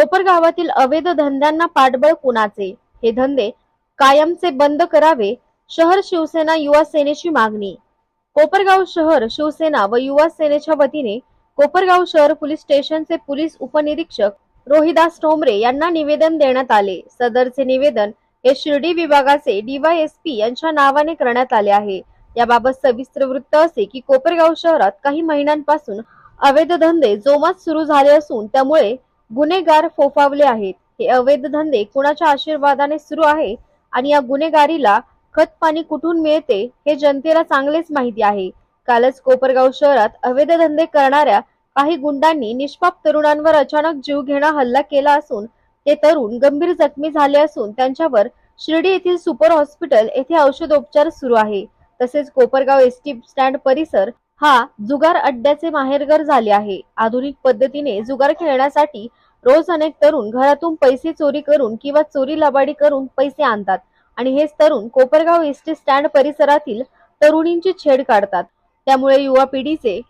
कोपरगावातील अवैध धंद्यांना पाठबळ कुणाचे? हे धंदे कायमचे बंद करावे शहर शिवसेना युवा सेनेची मागणी. कोपरगाव शहर शिवसेना व युवा सेनेच्या वतीने कोपरगाव शहर पोलीस स्टेशनचे पोलीस उपनिरीक्षक रोहिदास ठोंबरे यांना निवेदन देण्यात आले. सदरचे निवेदन हे शिर्डी विभागाचे डीवायएसपी यांच्या नावाने करण्यात आले आहे. याबाबत सविस्तर वृत्त असे की कोपरगाव शहरात काही महिन्यांपासून अवैध धंदे जोमात सुरू झाले असून त्यामुळे गुन्हेगार फोफावले आहेत. हे अवैध धंदे कुणाच्या आशीर्वादाने सुरू आहे आणि या गुन्हेगारीला खत पाणी कुठून मिळते हे जनतेला चांगलेच माहिती आहे. कालच कोपरगाव शहरात अवैध धंदे करणाऱ्या काही गुंडांनी निष्पाप तरुणांवर अचानक जीवघेणा हल्ला केला असून ते तरुण गंभीर जखमी झाले असून त्यांच्यावर शिर्डी येथील सुपर हॉस्पिटल येथे औषधोपचार सुरू आहे. तसेच कोपरगाव एसटी स्टँड परिसर हा जुगार अड्ड्याचे माहेरघर झाले आहे. आधुनिक पद्धतीने जुगार खेळण्यासाठी रोज अनेक तरुण घरातून पैसे चोरी करून किंवा चोरी लबाडी करून पैसे आणतात. आणि हेच तरुण कोपरगाव एस टी स्टँड परिसरातील तरुणींची छेड काढतात. त्यामुळे युवा पिढीचे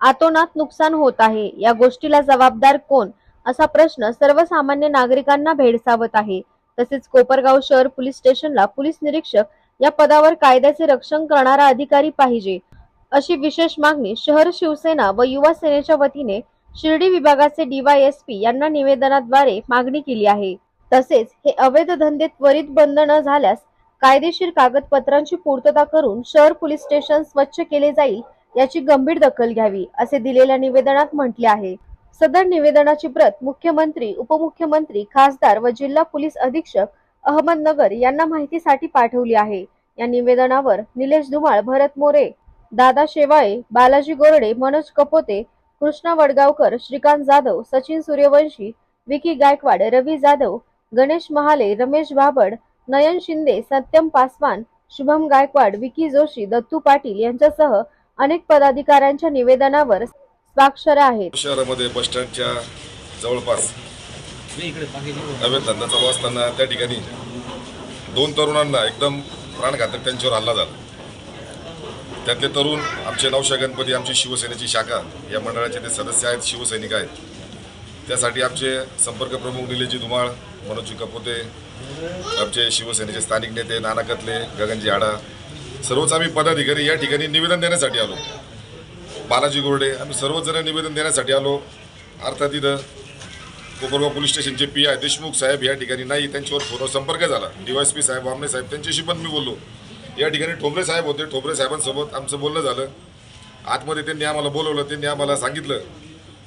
आतोनात नुकसान होत आहे. या गोष्टीला जबाबदार कोण? असा प्रश्न सर्वसामान्य नागरिकांना भेडसावत आहे. तसेच कोपरगाव शहर पोलीस स्टेशनला पोलीस निरीक्षक या पदावर कायद्याचे रक्षण करणारा अधिकारी पाहिजे. अशी विशेष मागणी शहर शिवसेना व युवा सेनेच्या वतीने शिर्डी विभागाचे डीवायएसपी यांना निवेदनाद्वारे मागणी केली आहे. तसेच हे अवैध धंदे त्वरित बंद न झाल्यास कायदेशीर कागदपत्रांची पूर्तता करून शहर पोलीस स्टेशन स्वच्छ केले जाईल याची गंभीर दखल घ्यावी असे दिलेल्या निवेदनात म्हटले आहे. सदर निवेदनाची प्रत मुख्यमंत्री उपमुख्यमंत्री खासदार व जिल्हा पोलीस अधीक्षक अहमदनगर यांना माहितीसाठी पाठवली आहे. या निवेदनावर निलेश धुमाळ भरत मोरे दादा शेवाळे बालाजी गोरडे मनोज कपोते कृष्णा वडगावकर श्रीकांत जाधव सचिन सूर्यवंशी विकी गायकवाड रवी जाधव गणेश महाले रमेश बाबड नयन शिंदे सत्यम पासवान शुभम गायकवाड विकी जोशी दत्तू पाटील यांच्यासह अनेक पदाधिकाऱ्यांच्या निवेदनावर स्वाक्षर आहेत. शहरामध्ये बस स्टँडच्या जवळपास अवैध धंदा चालू असताना त्या ठिकाणी दोन तरुणांना एकदम प्राणघातक त्यांच्यावर हल्ला झाला. त्यातले तरुण आमचे नवशा गणपती आमची शिवसेनेची शाखा या मंडळाचे ते सदस्य आहेत शिवसैनिक आहेत. त्यासाठी आमचे संपर्क प्रमुख निलेजी धुमाळ मनोजी कपोते आमचे शिवसेनेचे स्थानिक नेते नाना कतले गगनजी आडा सर्वच आम्ही पदाधिकारी या ठिकाणी निवेदन देण्यासाठी आलो. बालाजी गोरडे आम्ही सर्वजण निवेदन देण्यासाठी आलो. अर्थात इथं कोपरगाव पोलीस स्टेशनचे पी आय देशमुख साहेब या ठिकाणी नाही त्यांच्यावर फोनवर संपर्क झाला. D Y P saheb Wamne saheb त्यांच्याशी पण मी बोललो. या ठिकाणी ठोंबरे साहेब होते. ठोंबरे साहेबांसोबत आमचं बोलणं झालं. आतमध्ये त्यांनी आम्हाला बोलवलं. त्यांनी आम्हाला सांगितलं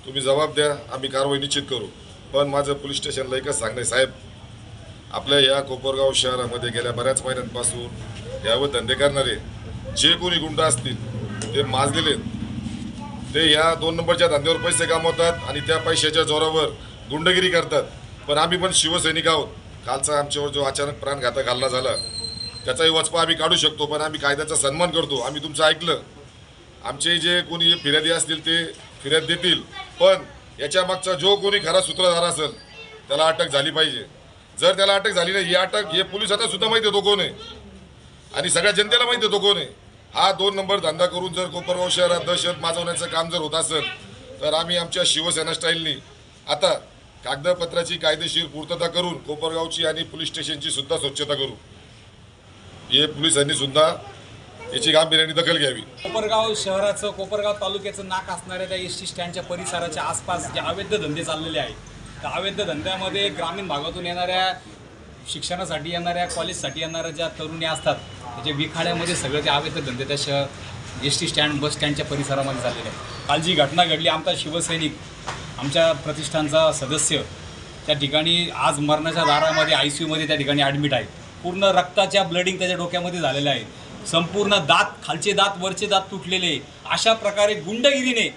तुम्ही जबाब द्या आम्ही कारवाई निश्चित करू. पण माझं पोलीस स्टेशनला एकच सांगणं साहेब. आपल्या या कोपरगाव शहरामध्ये गेल्या बऱ्याच महिन्यांपासून यावर धंदे करणारे जे कोणी गुंड असतील ते माजलेले आहेत. ते या दोन नंबरच्या धंद्यावर पैसे कमवतात आणि त्या पैशाच्या जोरावर गुंडगिरी करतात. पण आम्ही पण शिवसैनिक आहोत. कालचा आमच्यावर जो अचानक प्राणघातक हल्ला झाला त्याचाही वचपा आम्ही काढू शकतो पण आम्ही कायद्याचा सन्मान करतो. आम्ही तुमचं ऐकलं. आमचे जे कोणी फिर्यादी असतील ते फिर्याद देतील. पण याच्या मागचा जो कोणी खरा सूत्रधार असेल त्याला अटक झाली पाहिजे. जर त्याला अटक झाली नाही ही अटक हे पोलीस आता सुद्धा माहिती आहे तो कोण आहे? आणि सगळ्या जनतेला माहिती आहे तो कोण आहे? हा दोन नंबर धंदा करून जर कोपरगाव शहरात दहशत माजवण्याचं काम जर होत असेल तर आम्ही आमच्या शिवसेना स्टाईलनी आता कागदपत्राची कायदेशीर पूर्तता करून कोपरगावची आणि पोलीस स्टेशनची सुद्धा स्वच्छता करू. हे पोलिसांनी सुद्धा याची गांभीर्याने दखल घ्यावी. कोपरगाव शहराचं कोपरगाव तालुक्याचं नाक असणाऱ्या त्या एस टी स्टँडच्या परिसराच्या आसपास जे अवैध धंदे चाललेले आहेत त्या अवैध धंद्यामध्ये ग्रामीण भागातून येणाऱ्या शिक्षणासाठी येणाऱ्या कॉलेजसाठी येणाऱ्या ज्या तरुणी असतात त्याच्या विखाड्यामध्ये सगळे ते अवैध धंदे त्या शहर एस टी स्टँड बस स्टँडच्या परिसरामध्ये चाललेले आहेत. काल जी घटना घडली आमचा शिवसैनिक आमच्या प्रतिष्ठानचा सदस्य त्या ठिकाणी आज मरणाच्या दारामध्ये आय सी यूमध्ये त्या ठिकाणी ॲडमिट आहे पूर्ण रक्ताच्या ब्लडिंग त्याच्या डोक्यामध्ये झालेलं आहे. संपूर्ण दात खालचे दात वरचे दात तुटलेले अशा प्रकारे गुंडगिरीने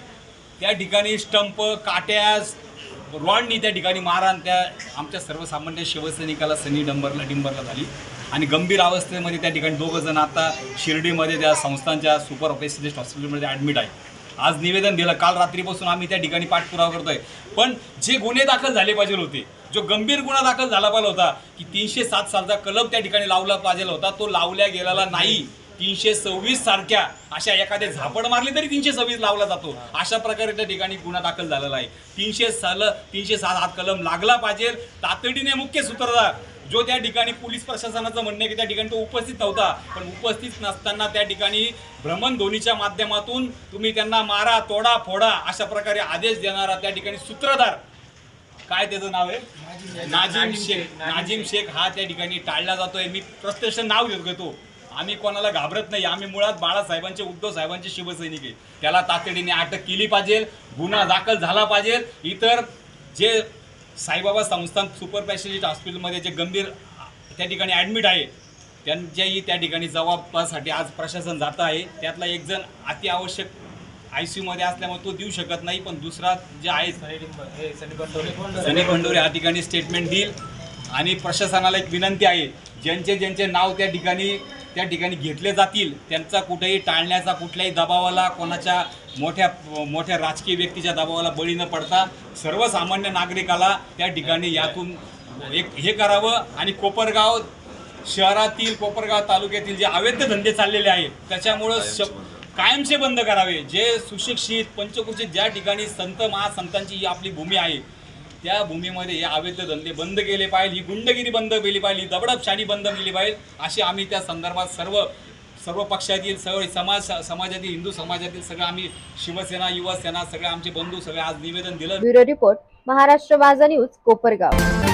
त्या ठिकाणी स्टंप काट्यास रॉडनी त्या ठिकाणी मारहाण त्या आमच्या सर्वसामान्य शिवसैनिकाला सनी डंबरला डिंबरला झाली. आणि गंभीर अवस्थेमध्ये त्या ठिकाणी दोघं जण आता शिर्डीमध्ये त्या संस्थांच्या सुपर स्पेशलिस्ट हॉस्पिटलमध्ये ॲडमिट आहे आज निवेदन दिलं. काल रात्रीपासून आम्ही त्या ठिकाणी पाठपुरावा करतोय. पण जे गुन्हे दाखल झाले पाहिजे होते जो गंभीर गुन्हा दाखल झाला पाहिजे होता की तीनशे सात सालचा कलम त्या ठिकाणी लावला पाहिजे होता तो लावल्या गेलेला नाही. तीनशे सव्वीस सारख्या अशा एखाद्या झापड मारली तरी तीनशे सव्वीस लावला जातो. अशा प्रकारे त्या ठिकाणी गुन्हा दाखल झालेला आहे. तीनशे साल तीनशे सात हात कलम लागला पाहिजे. तातडीने मुख्य सूत्रधार जो त्या ठिकाणी पोलीस प्रशासनाचं म्हणणं आहे की त्या ठिकाणी तो उपस्थित नव्हता पण उपस्थित नसताना त्या ठिकाणी भ्रमणध्वनीच्या माध्यमातून तुम्ही त्यांना मारा तोडा फोडा अशा प्रकारे आदेश देणारा त्या ठिकाणी सूत्रधार. काय त्याचं नाव आहे? नाजिम शेख. नाजिम शेख हा त्या ठिकाणी टाळला जातोय. मी प्रत्यक्ष नाव घेत घेतो. आम्ही कोणाला घाबरत नाही. आम्ही मुळात बाळासाहेबांचे उद्धव साहेबांचे शिवसैनिक आहे. त्याला तातडीने अटक केली पाहिजे. गुन्हा दाखल झाला पाहिजे. इतर जे साईबाबा संस्थान सुपर स्पेशालिस्ट हॉस्पिटलमध्ये जे गंभीर त्या ठिकाणी ॲडमिट आहे त्यांच्याही त्या ठिकाणी जबाबासाठी आज प्रशासन जात आहे. त्यातला एक जण अति आवश्यक आय सी यूमध्ये असल्यामुळे तो देऊ शकत नाही पण दुसरा जे आहे सनी भंडोरे या ठिकाणी स्टेटमेंट देईल. आणि प्रशासनाला एक विनंती आहे ज्यांचे ज्यांचे नाव त्या ठिकाणी त्या ठिकाणी घेतले जातील त्यांचा कुठेही टाळण्याचा कुठल्याही दबावाला कोणाच्या मोठ्या मोठ्या राजकीय व्यक्तीच्या दबावाला बळी न पडता सर्वसामान्य नागरिकाला त्या ठिकाणी यातून एक हे करावं आणि कोपरगाव शहरातील कोपरगाव तालुक्यातील जे अवैध धंदे चाललेले आहेत त्याच्यामुळं श कायमचे बंद करावे. जे सुशिक्षित पंचकुशीत ज्या ठिकाणी संत महासंतांची ही आपली भूमी आहे त्या भूमीमध्ये हे अवैध धंदे बंद केले पाहिजे ही गुंडगिरी बंद केली पाहिजे ही दबडपशाही बंद केली पाहिजे अशी आम्ही त्या संदर्भात सर्व सर्व पक्षातील सर्व समाज समाजातील हिंदू समाजातील सगळं आम्ही शिवसेना युवा सेना सगळे आमचे बंधू सगळे आज निवेदन दिलं. ब्युरो रिपोर्ट महाराष्ट्र माझा न्यूज कोपरगाव.